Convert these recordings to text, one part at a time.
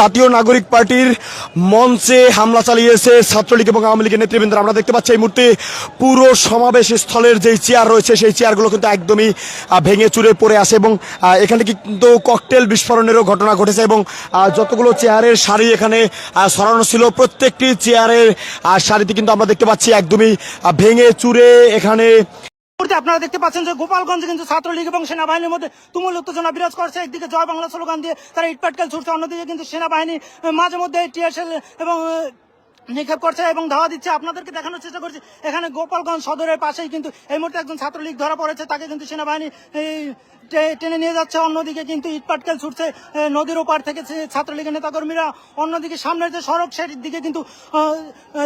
জাতীয় নাগরিক পার্টির মঞ্চে হামলা চালিয়েছে ছাত্রলীগ এবং আওয়ামী লীগের নেতৃবৃন্দ। আমরা দেখতে পাচ্ছি এই মুহূর্তে পুরো সমাবেশ স্থলের যেই চেয়ার রয়েছে, সেই চেয়ারগুলো কিন্তু একদমই ভেঙে চুরে পড়ে আসে এবং এখানে কিন্তু ককটেল বিস্ফোরণেরও ঘটনা ঘটেছে এবং যতগুলো চেয়ারের সারি এখানে সরানো ছিল, প্রত্যেকটি চেয়ারের সারিতে কিন্তু আমরা দেখতে পাচ্ছি একদমই ভেঙে চুরে এখানে আপনারা দেখতে পাচ্ছেন যে গোপালগঞ্জে কিন্তু ছাত্রলীগ এবং সেনাবাহিনীর মধ্যে তুমুল উত্তেজনা বিরাজ করছে। একদিকে জয় বাংলা স্লোগান দিয়ে তারা ইটপাটকেল ছুটছে, অন্যদিকে কিন্তু সেনাবাহিনী, মাঝে মধ্যে টিয়ারশেল এবং নিক্ষেপ করছে এবং ধাওয়া দিচ্ছে। আপনাদেরকে দেখানোর চেষ্টা করছি, এখানে গোপালগঞ্জ সদরের পাশেই কিন্তু এই মুহূর্তে একজন ছাত্রলীগ ধরা পড়েছে, তাকে কিন্তু সেনাবাহিনী টেনে নিয়ে যাচ্ছে। অন্যদিকে কিন্তু ইটপাটকেল ছুটছে নদীর ওপার থেকে ছাত্রলীগের নেতাকর্মীরা। অন্যদিকে সামনের যে সড়ক, সেটির দিকে কিন্তু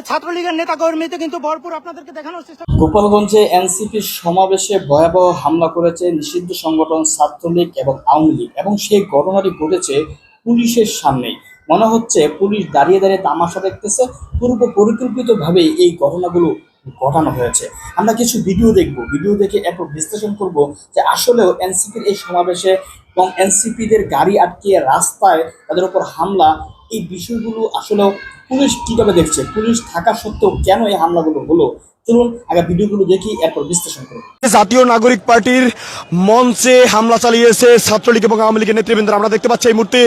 ছাত্রলীগের নেতাকর্মীতে কিন্তু ভরপুর। আপনাদেরকে দেখানোর চেষ্টা গোপালগঞ্জে এনসিপির সমাবেশে ভয়াবহ হামলা করেছে নিষিদ্ধ সংগঠন ছাত্রলীগ এবং আওয়ামী লীগ এবং সেই ঘটনাটি ঘটেছে পুলিশের সামনেই। মনে হচ্ছে পুলিশ দাঁড়িয়ে দাঁড়িয়ে তামাশা দেখতেছে। পূর্ব পরিকল্পিতভাবে এই ঘটনাগুলো ঘটানো হয়েছে। আমরা কিছু ভিডিও দেখব। ভিডিও দেখে এরপর বিশ্লেষণ করব যে আসলেও এনসিপির এই সমাবেশে এবং এনসিপিদের গাড়ি আটকিয়ে রাস্তায় তাদের উপর হামলা, এই বিষয়গুলো আসলেও পুলিশ কীভাবে দেখছে? পুলিশ থাকা সত্ত্বেও কেন এই হামলাগুলো হলো? চলুন আগে ভিডিওগুলো দেখি, এরপর বিশ্লেষণ করব জাতীয় নাগরিক পার্টির মঞ্চে হামলা চালিয়েছে ছাত্রলীগ এবং আওয়ামী লীগের নেতৃবৃন্দ আমরা দেখতে পাচ্ছি এই মুহূর্তে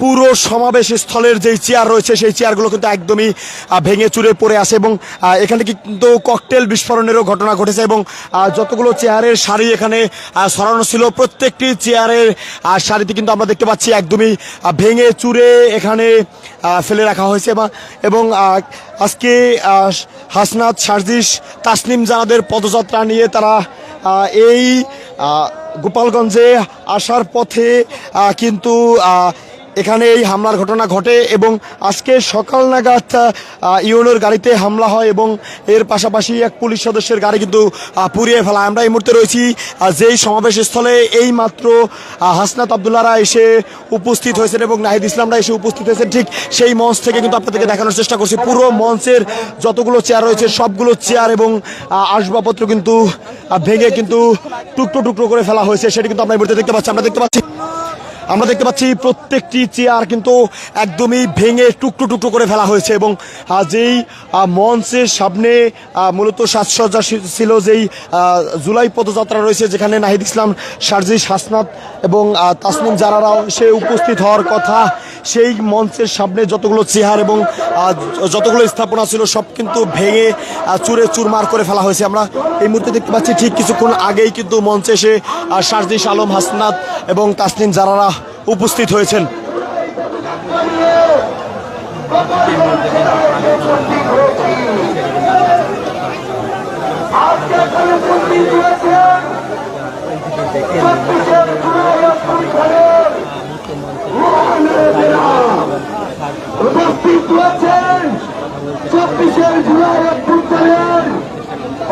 পুরো সমাবেশ স্থলের যেই চেয়ার রয়েছে, সেই চেয়ারগুলো কিন্তু একদমই ভেঙে চুরে পড়ে আসে এবং এখানে কিন্তু ককটেল বিস্ফোরণেরও ঘটনা ঘটেছে এবং যতগুলো চেয়ারের সারি এখানে সরানো ছিল, প্রত্যেকটি চেয়ারের সারিতে কিন্তু আমরা দেখতে পাচ্ছি একদমই ভেঙে চুরে এখানে ফেলে রাখা হয়েছে এবং- আজকে হাসনাত সার্জিস তাসনিম জানাদের পদযাত্রা নিয়ে তারা এই গোপালগঞ্জে আসার পথে কিন্তু এখানে এই হামলার ঘটনা ঘটে এবং আজকে সকাল নাগাদ ইউনোর গাড়িতে হামলা হয় এবং এর পাশাপাশি এক পুলিশ সদস্যের গাড়ি কিন্তু পুড়িয়ে ফেলা আমরা এই মুহূর্তে রয়েছি যেই সমাবেশ স্থলে এই মাত্র হাসনাত আবদুল্লারা এসে উপস্থিত হয়েছেন এবং নাহিদ ইসলামরা এসে উপস্থিত হয়েছেন। ঠিক সেই মঞ্চ থেকে কিন্তু আপনাদেরকে দেখানোর চেষ্টা করছি। পুরো মঞ্চের যতগুলো চেয়ার রয়েছে, সবগুলো চেয়ার এবং আসবাবপত্র কিন্তু ভেঙে কিন্তু টুকরো টুকরো করে ফেলা হয়েছে। সেটা কিন্তু আমরা এই মুহূর্তে দেখতে পাচ্ছি। আমরা দেখতে পাচ্ছি আমরা দেখতে পাচ্ছি প্রত্যেকটি চেয়ার কিন্তু একদমই ভেঙে টুকরো টুকরো করে ফেলা হয়েছে এবং যেই মঞ্চের সামনে মূলত সাজসজ্জা ছিল যেই জুলাই পদযাত্রা রয়েছে যেখানে নাহিদ ইসলাম সার্জিস হাসনাত এবং তাসনিম জারারাও সে উপস্থিত হওয়ার কথা। সেই মঞ্চের সামনে যতগুলো চেয়ার এবং যতগুলো স্থাপনা ছিল সব কিন্তু ভেঙে চুরে চুরমার করে ফেলা হয়েছে। আমরা এই মুহূর্তে দেখতে পাচ্ছি ঠিক কিছুক্ষণ আগেই কিন্তু মঞ্চে এসে সার্জিস আলম হাসনাত এবং তাসনিম জারারা উপস্থিত হয়েছেন।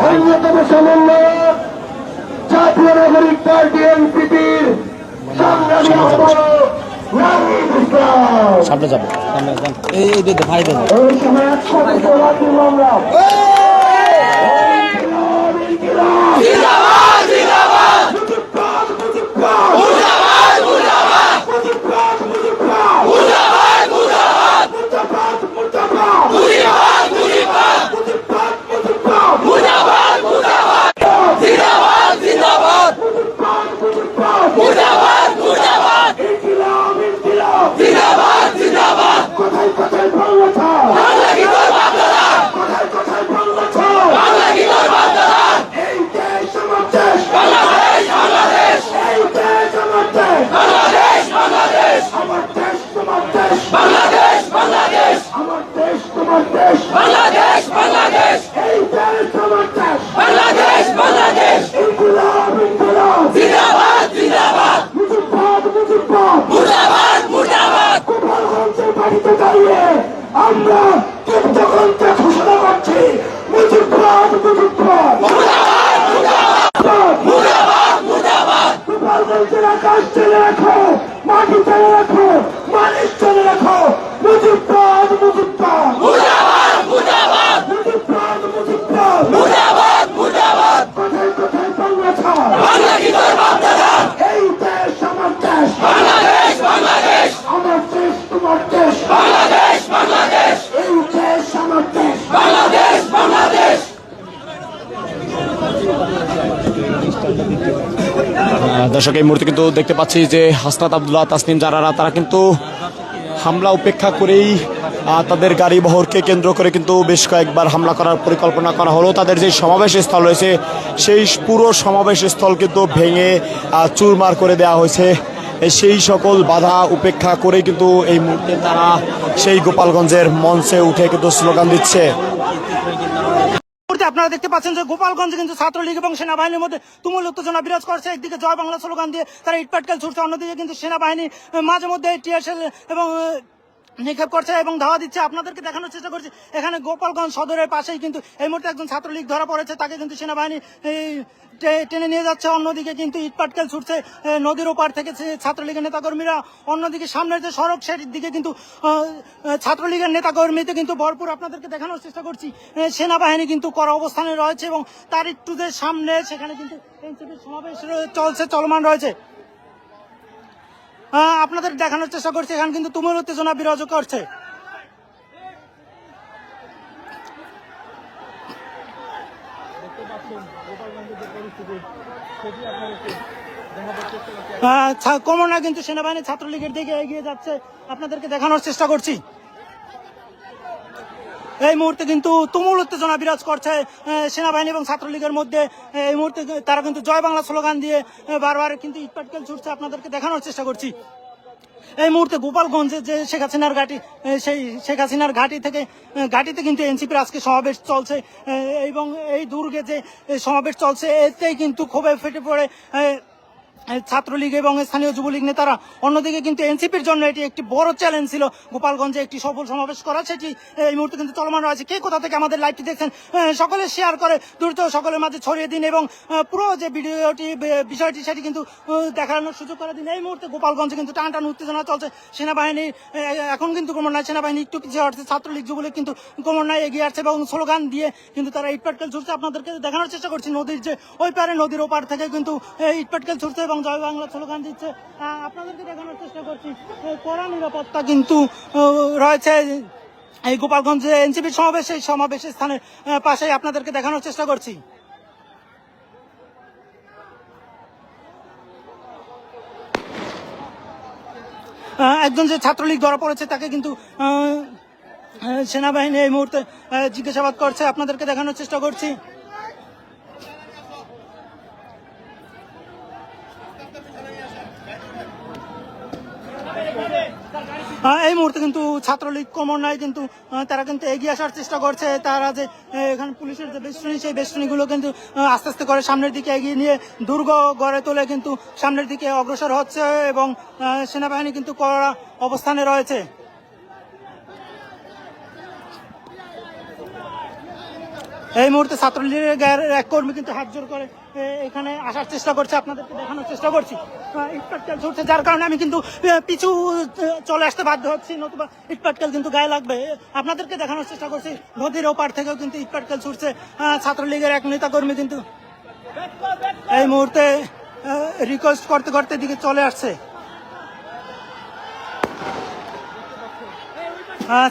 অন্যতম সমন্বয়ক জাতীয় নাগরিক পার্টি এনসিপির সংগ্রামী যাব। সামনে যান এই এই ভাই দেন দর্শক, এই মুহূর্তে কিন্তু দেখতে পাচ্ছি যে হাসনাত আবদুল্লাহ, তাসনিম যারারা তারা কিন্তু হামলা উপেক্ষা করেই তাদের গাড়ি বহরকে কেন্দ্র করে কিন্তু বেশ কয়েকবার হামলা করার পরিকল্পনা করা হলো। তাদের যে সমাবেশ স্থল রয়েছে, সেই পুরো সমাবেশ স্থল কিন্তু ভেঙে চুরমার করে দেওয়া হয়েছে। সেই সকল বাধা উপেক্ষা করে কিন্তু এই মুহূর্তে তারা সেই গোপালগঞ্জের মঞ্চে উঠে কিন্তু স্লোগান দিচ্ছে। আপনারা দেখতে পাচ্ছেন যে গোপালগঞ্জে কিন্তু ছাত্রলীগ এবং সেনাবাহিনীর মধ্যে তুমুল উত্তেজনা বিরাজ করছে। একদিকে জয় বাংলা স্লোগান দিয়ে তারা ইটপাটকেল ছুটছে, অন্যদিকে কিন্তু সেনাবাহিনী মাঝে মধ্যে এবং নিক্ষেপ করছে এবং ধাওয়া দিচ্ছে। আপনাদেরকে দেখানোর চেষ্টা করছি, এখানে গোপালগঞ্জ সদরের পাশেই কিন্তু এই মুহূর্তে একজন ছাত্রলীগ ধরা পড়েছে, তাকে কিন্তু সেনাবাহিনী টেনে নিয়ে যাচ্ছে। অন্যদিকে কিন্তু ইটপাটকেল ছুটছে নদীর ওপার থেকে ছাত্রলীগের নেতাকর্মীরা। অন্যদিকে সামনের যে সড়ক, সেটির দিকে কিন্তু ছাত্রলীগের নেতাকর্মীতে কিন্তু ভরপুর আপনাদেরকে দেখানোর চেষ্টা করছি। সেনাবাহিনী কিন্তু কড়া অবস্থানে রয়েছে এবং তার একটু যে সামনে, সেখানে কিন্তু সমাবেশ চলছে, চলমান রয়েছে। আপনাদের দেখানোর চেষ্টা করছি, এখানে কিন্তু তুমুল উত্তেজনা বিরাজ করছে। ছা- কমনা কিন্তু সেনাবাহিনী ছাত্রলীগের দিকে এগিয়ে যাচ্ছে। আপনাদেরকে দেখানোর চেষ্টা করছি। এই মুহূর্তে কিন্তু তুমুল উত্তেজনা বিরাজ করছে সেনাবাহিনী এবং ছাত্রলীগের মধ্যে। এই মুহূর্তে তারা কিন্তু জয় বাংলা স্লোগান দিয়ে বারবার কিন্তু ইটপাটকেল ছুটছে। আপনাদেরকে দেখানোর চেষ্টা করছি। এই মুহূর্তে গোপালগঞ্জে যে শেখ হাসিনার ঘাটি সেই শেখ হাসিনার ঘাটি থেকে ঘাটিতে কিন্তু এনসিপির আজকে সমাবেশ চলছে। এবং এই দুর্গে যে সমাবেশ চলছে, এতেই কিন্তু ক্ষোভে ফেটে পড়ে ছাত্রলীগ এবং স্থানীয় যুবলীগ নেতারা অন্যদিকে কিন্তু এনসিপির জন্য এটি একটি বড় চ্যালেঞ্জ ছিল। গোপালগঞ্জে একটি সফল সমাবেশ করা, সেটি এই মুহূর্তে কিন্তু চলমান রয়েছে। কে কোথা থেকে আমাদের লাইভটি দেখছেন সকলে শেয়ার করে, দ্রুত সকলের মাঝে ছড়িয়ে দিন এবং পুরো যে ভিডিওটি বিষয়টি, সেটি কিন্তু দেখানোর সুযোগ করে দিন। এই মুহূর্তে গোপালগঞ্জে কিন্তু টান টান উত্তেজনা চলছে। সেনাবাহিনী এখন কিন্তু ক্রমান্বয়ে সেনাবাহিনী একটু পিছিয়ে হচ্ছে ছাত্রলীগ, যুবলীগ কিন্তু ক্রমান্বয়ে এগিয়ে আসছে এবং স্লোগান দিয়ে কিন্তু তারা ইটপাটকেল ছুটছে আপনাদেরকে দেখানোর চেষ্টা করছি, নদীর যে, ওই পারে, নদীর ওপার থেকে কিন্তু ইটপাটকেল ছুটছে এবং জয় বাংলা স্লোগান দিচ্ছে। আপনাদেরকে দেখানোর চেষ্টা করছি। কড়া নিরাপত্তা কিন্তু রয়েছে। এই গোপালগঞ্জে এনসিপির সমাবেশ এই সমাবেশ স্থানের পাশেই আপনাদেরকে দেখানোর চেষ্টা করছি। একজন যে ছাত্রলীগ ধরা পড়েছে, তাকে কিন্তু সেনাবাহিনী এই মুহূর্তে জিজ্ঞাসাবাদ করছে। আপনাদেরকে দেখানোর চেষ্টা করছি। এই মুহূর্তে কিন্তু ছাত্রলীগ ক্রমান্বয়ে কিন্তু তারা কিন্তু এগিয়ে আসার চেষ্টা করছে। তারা যে এখানে পুলিশের যে বেষ্টনী, সেই বেষ্টনীগুলো কিন্তু আস্তে আস্তে করে সামনের দিকে এগিয়ে নিয়ে দুর্গ গড়ে তোলে কিন্তু সামনের দিকে অগ্রসর হচ্ছে এবং সেনাবাহিনী কিন্তু কড়া অবস্থানে রয়েছে। এই মুহূর্তে ছাত্রলীগের এক কর্মী কিন্তু হাত জোর করে এখানে আসার চেষ্টা করছে, আপনাদেরকে দেখানোর চেষ্টা করছি। ইটপাটকেল ছুটছে, যার কারণে আমি কিন্তু পিছু চলে আসতে বাধ্য হচ্ছি, নতুবা ইটপাটকেল কিন্তু গায়ে লাগবে। আপনাদেরকে দেখানোর চেষ্টা করছি, নদীর ওপার থেকেও কিন্তু ইটপাটকেল ছুটছে। ছাত্রলীগের এক নেতা কর্মী কিন্তু এই মুহূর্তে রিকোয়েস্ট করতে করতে দিকে চলে আসছে।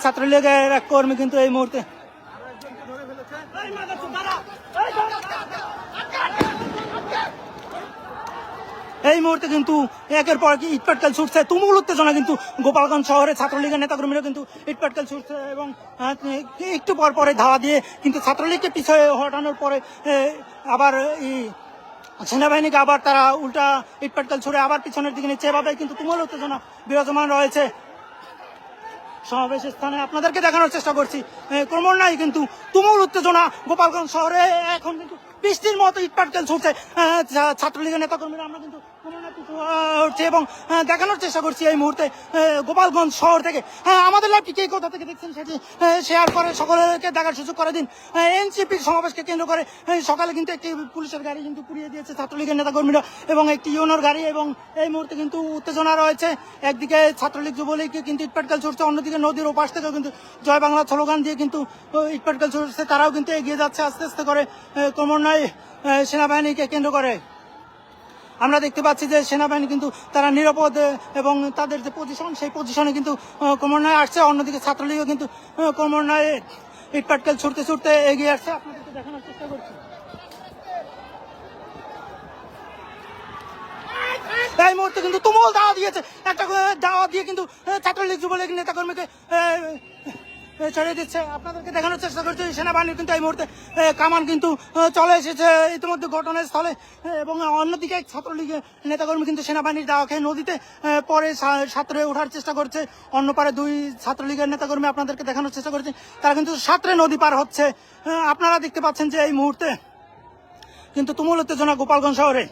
ছাত্রলীগের এক কর্মী কিন্তু এই মুহূর্তে এই মুহূর্তে কিন্তু একের পর ইটপাটকেল ছুটছে। তুমুল উত্তেজনা কিন্তু গোপালগঞ্জ শহরে ছাত্রলীগের নেতাকর্মীরা কিন্তু ইটপাটকেল ছুটছে এবং একটু পর পরে ধাওয়া দিয়ে কিন্তু ছাত্রলীগকে পিছিয়ে হটানোর পরে আবার এই সেনাবাহিনীকে আবার তারা উল্টা ইটপাটকেল ছুড়ে আবার পিছনের দিকে নিচ্ছে। এভাবে কিন্তু তুমুল উত্তেজনা বিরাজমান রয়েছে। সমাবেশ স্থানে আপনাদেরকে দেখানোর চেষ্টা করছি। ক্রমান্বয়ে কিন্তু তুমুল উত্তেজনা গোপালগঞ্জ শহরে। এখন কিন্তু বৃষ্টির মতো ইটপাটকেল ছুটছে। এ, ছা- ছাত্রলীগের নেতাকর্মীরা আমরা কিন্তু উঠছি এবং দেখানোর চেষ্টা করছি এই মুহূর্তে গোপালগঞ্জ শহর থেকে। হ্যাঁ আমাদের লাইভটি কে কোথা থেকে দেখছেন সেটি শেয়ার করে সকলকে দেখার সুযোগ করে দিন। এনসিপির সমাবেশকে কেন্দ্র করে সকালে কিন্তু একটি পুলিশের গাড়ি কিন্তু পুড়িয়ে দিয়েছে ছাত্রলীগের নেতাকর্মীরা এবং একটি ইউনোর গাড়ি এবং এই মুহূর্তে কিন্তু উত্তেজনা রয়েছে। একদিকে ছাত্রলীগ যুবলীগ কিন্তু ইটপাটকেল ছুটছে অন্যদিকে নদীর ওপাশ থেকেও কিন্তু জয় বাংলা স্লোগান দিয়ে কিন্তু ইটপাটকেল ছুটছে তারাও কিন্তু এগিয়ে যাচ্ছে আস্তে আস্তে করে ক্রমান্বয়ে এ, সেনাবাহিনীকে কেন্দ্র করে। আমরা দেখতে পাচ্ছি যে সেনাবাহিনী কিন্তু তারা নিরাপদ এবং তাদের যে পজিশন সেই পজিশনে কিন্তু ক্রমান্বয়ে আসছে। অন্যদিকে ছাত্রলীগও কিন্তু ক্রমান্বয়ে ইটপাটকেল ছুটতে ছুটতে এগিয়ে আসছে। আপনাদেরকে দেখানোর চেষ্টা করছি। এই মুহূর্তে কিন্তু তুমুল দাওয়া দিয়েছে। একটা দাওয়া দিয়ে কিন্তু ছাত্রলীগ যুবলীগ নেতাকর্মীকে ছড়িয়ে দিচ্ছে। আপনাদেরকে দেখানোর চেষ্টা করছি সেনাবাহিনীর কিন্তু এই মুহূর্তে কামান কিন্তু চলে এসেছে ইতিমধ্যে ঘটনাস্থলে। এবং অন্যদিকে ছাত্রলীগের নেতাকর্মী কিন্তু সেনাবাহিনীর দাওয়া খেয়ে নদীতে পরে সাঁতরে ওঠার চেষ্টা করছে। অন্য পারে দুই ছাত্রলীগের নেতাকর্মী আপনাদেরকে দেখানোর চেষ্টা করছে। তারা কিন্তু সাঁতরে নদী পার হচ্ছে। আপনারা দেখতে পাচ্ছেন যে এই মুহূর্তে কিন্তু তুমুল উত্তেজনা গোপালগঞ্জ শহরে।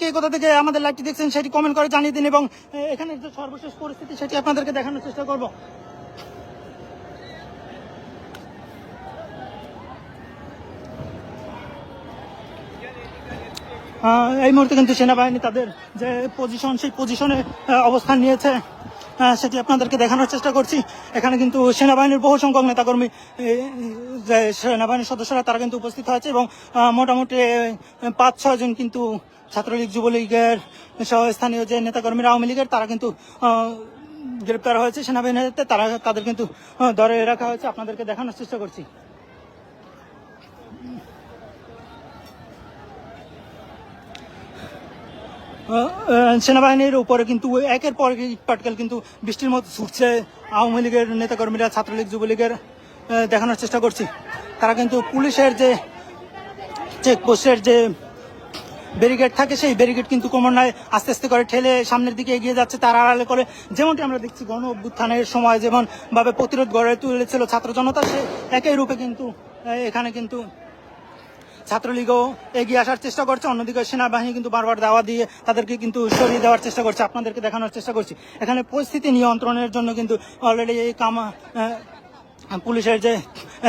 কে কোথা থেকে আমাদের লাইভটি দেখছেন সেটি কমেন্ট করে জানিয়ে দিন এবং এখানে যে সর্বশেষ পরিস্থিতি সেটি আপনাদেরকে দেখানোর চেষ্টা করব। এই মুহূর্তে কিন্তু সেনাবাহিনী তাদের যে পজিশন সেই পজিশনে অবস্থান নিয়েছে। সেটি আপনাদেরকে দেখানোর চেষ্টা করছি। এখানে কিন্তু সেনাবাহিনীর বহু সংখ্যক নেতাকর্মী যে সেনাবাহিনীর সদস্যরা, তারা কিন্তু উপস্থিত হয়েছে এবং মোটামুটি পাঁচ ছয় জন কিন্তু ছাত্রলীগ, যুবলীগের সহ স্থানীয় যে নেতাকর্মীরা আওয়ামী লীগের, তারা কিন্তু গ্রেপ্তার হয়েছে সেনাবাহিনীর হাতে। তারা, তাদের কিন্তু ধরে রাখা হয়েছে। আপনাদেরকে দেখানোর চেষ্টা করছি। সেনাবাহিনীর উপরে কিন্তু একের পর এক ইটপাটকেল কিন্তু বৃষ্টির মতো ছুটছে। আওয়ামী লীগের নেতাকর্মীরা, ছাত্রলীগ, যুবলীগের দেখানোর চেষ্টা করছি। তারা কিন্তু পুলিশের যে চেকপোস্টের যে ব্যারিকেড থাকে, সেই ব্যারিকেড কিন্তু ক্রমান্বয়ে আস্তে আস্তে করে ঠেলে সামনের দিকে এগিয়ে যাচ্ছে। তার আড়ালে করে যেমনটি আমরা দেখছি, গণ অভ্যুত্থানের সময় যেমন ভাবে প্রতিরোধ গড়ে তুলেছিল ছাত্র জনতা সে একই রূপে কিন্তু এখানে কিন্তু ছাত্রলীগও এগিয়ে আসার চেষ্টা করছে, অন্যদিকে সেনাবাহিনী কিন্তু বারবার দাওয়া দিয়ে তাদেরকে কিন্তু সরিয়ে দেওয়ার চেষ্টা করছে, আপনাদেরকে দেখানোর চেষ্টা করছি। এখানে পরিস্থিতি নিয়ন্ত্রণের জন্য কিন্তু অলরেডি এই কামা পুলিশের যে,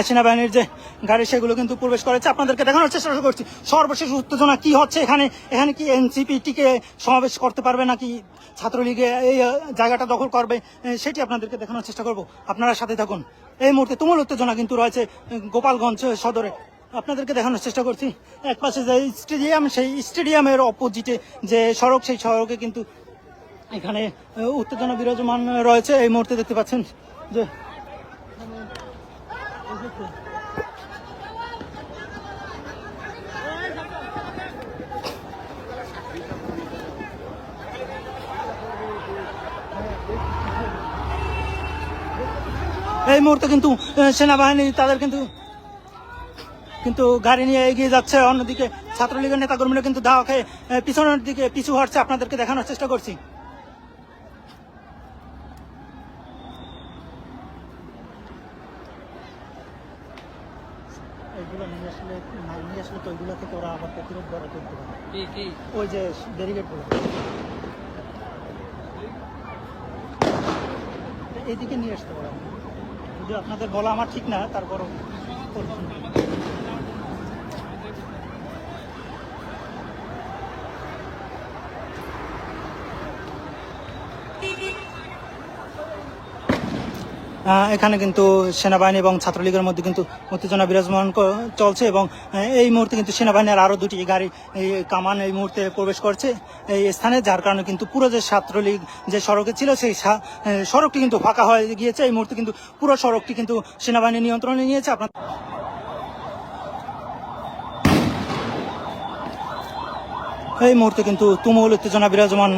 সেনাবাহিনীর যে গাড়ি, সেগুলো কিন্তু প্রবেশ করেছে। আপনাদেরকে দেখানোর চেষ্টা করছি, সর্বশেষ উত্তেজনা কি হচ্ছে এখানে? এখানে কি এনসিপি টিকে সমাবেশ করতে পারবে নাকি ছাত্রলীগে এই জায়গাটা দখল করবে? সেটি আপনাদেরকে দেখানোর চেষ্টা করব। আপনারা সাথে থাকুন। এই মুহূর্তে তুমুল উত্তেজনা কিন্তু রয়েছে গোপালগঞ্জ সদরে। আপনাদেরকে দেখানোর চেষ্টা করছি। এক পাশে যে স্টেডিয়াম, সেই স্টেডিয়ামের অপোজিটে যে সড়ক, সেই সড়কে কিন্তু এখানে উত্তেজনা বিরাজমান রয়েছে। এই মুহূর্তে দেখতে পাচ্ছেন যে এই মুহূর্তে কিন্তু সেনাবাহিনী তাদের কিন্তু কিন্তু গাড়ি নিয়ে এগিয়ে যাচ্ছে। অন্যদিকে ছাত্রলীগের নেতাকর্মীরা কিন্তু দাওয়া খেয়ে পিছনের দিকে পিছু হটছে। আপনাদেরকে দেখানোর চেষ্টা করছি। এগুলো নিয়ে আসলে নিয়ে আসলে তো ওইগুলো থেকে ওরা আবার প্রতিরোধ গড়ে তুলতে পারে। কি কি? ওই যে ব্যারিকেডগুলো এইদিকে নিয়ে আসতে পারে। যদি আপনাদের বলা আমার ঠিক না তারপরও এখানে কিন্তু সেনাবাহিনী এবং ছাত্রলীগের মধ্যে কিন্তু উত্তেজনা বিরাজমান চলছে এবং এই মুহূর্তে কিন্তু সেনাবাহিনীর আরও দুটি গাড়ি, এই কামান এই মুহূর্তে প্রবেশ করছে এই স্থানে, যার কারণে কিন্তু পুরো যে ছাত্রলীগ যে সড়কে ছিল সেই সড়কটি কিন্তু ফাঁকা হয়ে গিয়েছে। এই মুহূর্তে কিন্তু পুরো সড়কটি কিন্তু সেনাবাহিনী নিয়ন্ত্রণে নিয়েছে। আপনার এই মুহূর্তে কিন্তু তুমুল উত্তেজনা বিরাজমান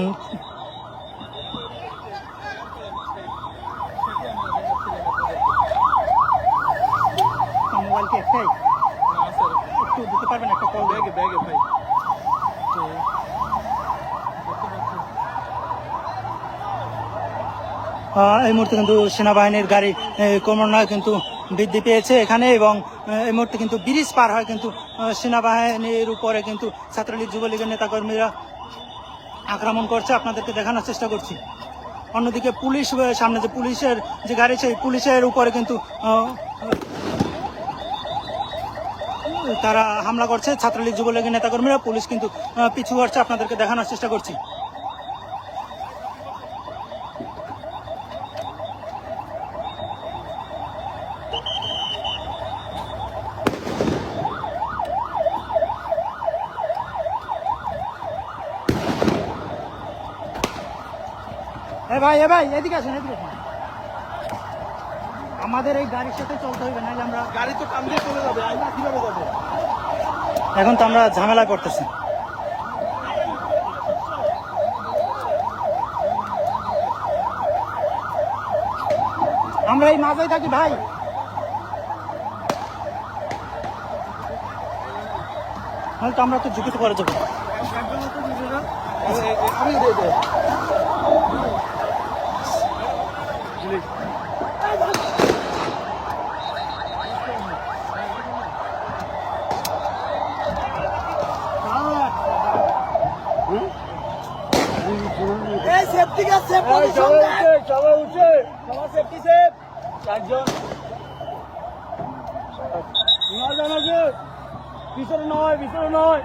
এই মুহূর্তে কিন্তু সেনাবাহিনীর গাড়ি ক্রমান্বয়ে কিন্তু বৃদ্ধি পেয়েছে এখানে এবং এই মুহূর্তে কিন্তু ব্রিজ পার হয় কিন্তু সেনাবাহিনীর উপরে কিন্তু ছাত্রলীগ, যুবলীগের নেতাকর্মীরা আক্রমণ করছে। আপনাদেরকে দেখানোর চেষ্টা করছি। অন্যদিকে পুলিশ সামনে যে পুলিশের যে গাড়ি, সেই পুলিশের উপরে কিন্তু তারা হামলা করছে, ছাত্রলীগ, যুবলীগের নেতাকর্মীরা, পুলিশ কিন্তু পিছু হচ্ছে আপনাদেরকে দেখানোর চেষ্টা করছি। এ ভাই এ ভাই, এদিকে আসুন, এদিকে আমাদের এই গাড়ির সাথে চলতে হবে নাহলে আমরা গাড়ি তো কাম দিয়ে চলে যাবে আমরা কীভাবে যাব? এখন তো আমরা ঝামেলা করতেছি। আমরা এই মাঝেই থাকি ভাই। তাহলে তো আমরা তো ঝুঁকিতে করে যাব। আমি এই সেফটি সবাই উঠে সবার সেফটি সেফ চারজন। আছে পিছনে নয় পিছনে নয়।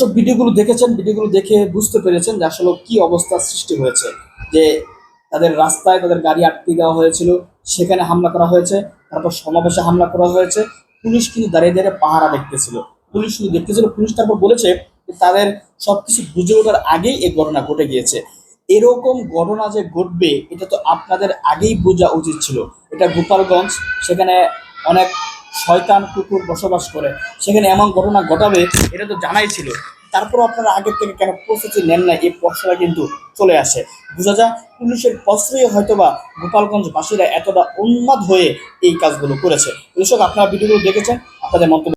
দর্শক ভিডিওগুলো দেখেছেন, ভিডিওগুলো দেখে বুঝতে পেরেছেন যে আসলে কি অবস্থা সৃষ্টি হয়েছে। যে তাদের রাস্তায় তাদের গাড়ি আটকে দেওয়া হয়েছিল, সেখানে হামলা করা হয়েছে, তারপর সমাবেশে হামলা করা হয়েছে। পুলিশ কিন্তু দাঁড়িয়ে দাঁড়িয়ে পাহারা দেখতেছিল। পুলিশ শুধু দেখতেছিল, পুলিশ তারপর বলেছে তাদের সবকিছু বুঝে ওঠার আগেই এই ঘটনা ঘটে গিয়েছে। এরকম ঘটনা যে ঘটবে, এটা তো আপনাদের আগেই বোঝা উচিত ছিল। এটা গোপালগঞ্জ, সেখানে অনেক শয়তান কুকুর বসবাস করে। সেখানে এমন ঘটনা ঘটাবে, এটা তো জানাই ছিল। তারপর আপনারা আগের থেকে কেন প্রস্তুতি নেন না এই প্রশ্নটা কিন্তু চলে আসে। বোঝা যায়, পুলিশের প্রশ্রয়ে হয়তোবা গোপালগঞ্জ বাসীরা এতটা উন্মাদ হয়ে এই কাজগুলো করেছে। দর্শক, আপনারা ভিডিওগুলো দেখেছেন, আপনাদের মন্তব্য